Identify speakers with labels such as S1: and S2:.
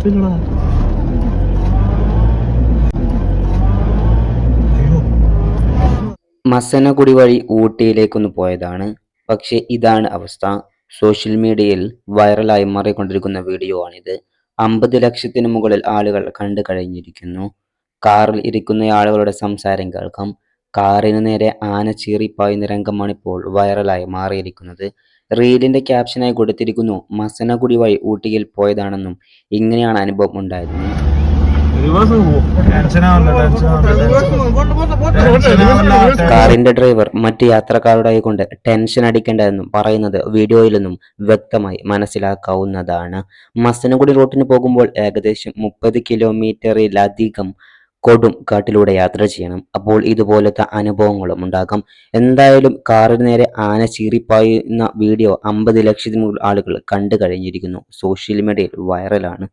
S1: കുഴപ്പമില്ലടാ. മസന
S2: മസനഗുഡി വഴി ഊട്ടിയിലേക്കൊന്ന് പോയതാണ്. പക്ഷേ ഇതാണ് അവസ്ഥ. സോഷ്യൽ മീഡിയയിൽ വൈറലായി മാറിക്കൊണ്ടിരിക്കുന്ന വീഡിയോ ആണിത്. അമ്പത് ലക്ഷത്തിന് മുകളിൽ ആളുകൾ കണ്ടു കഴിഞ്ഞിരിക്കുന്നു. കാറിൽ ഇരിക്കുന്ന ആളുകളുടെ സംസാരം കേൾക്കാം. കാറിന് നേരെ ആന ചീറിപ്പായുന്ന രംഗമാണ് ഇപ്പോൾ വൈറലായി മാറിയിരിക്കുന്നത്. റീലിന്റെ ക്യാപ്ഷനായി കൊടുത്തിരിക്കുന്നു. മസനഗുടി വഴി ഊട്ടിയിൽ പോയതാണെന്നും ഇങ്ങനെയാണ് അനുഭവം
S1: ഉണ്ടായത്.
S2: കാറിന്റെ ഡ്രൈവർ മറ്റ് യാത്രക്കാരുടെ കൊണ്ട് ടെൻഷൻ അടിക്കേണ്ടതെന്നും പറയുന്നത് വീഡിയോയിൽ നിന്നും വ്യക്തമായി മനസ്സിലാക്കാവുന്നതാണ്. മസനഗുടി റൂട്ടിന് പോകുമ്പോൾ ഏകദേശം മുപ്പത് കിലോമീറ്ററിലധികം കൊടും കാട്ടിലൂടെ യാത്ര ചെയ്യണം. അപ്പോൾ ഇതുപോലത്തെ അനുഭവങ്ങളും ഉണ്ടാകാം. എന്തായാലും കാറിന് നേരെ ആന ചീറിപ്പായുന്ന വീഡിയോ അമ്പത് ലക്ഷത്തിന് ആളുകൾ കണ്ടു കഴിഞ്ഞിരിക്കുന്നു. സോഷ്യൽ മീഡിയയിൽ വൈറലാണ്.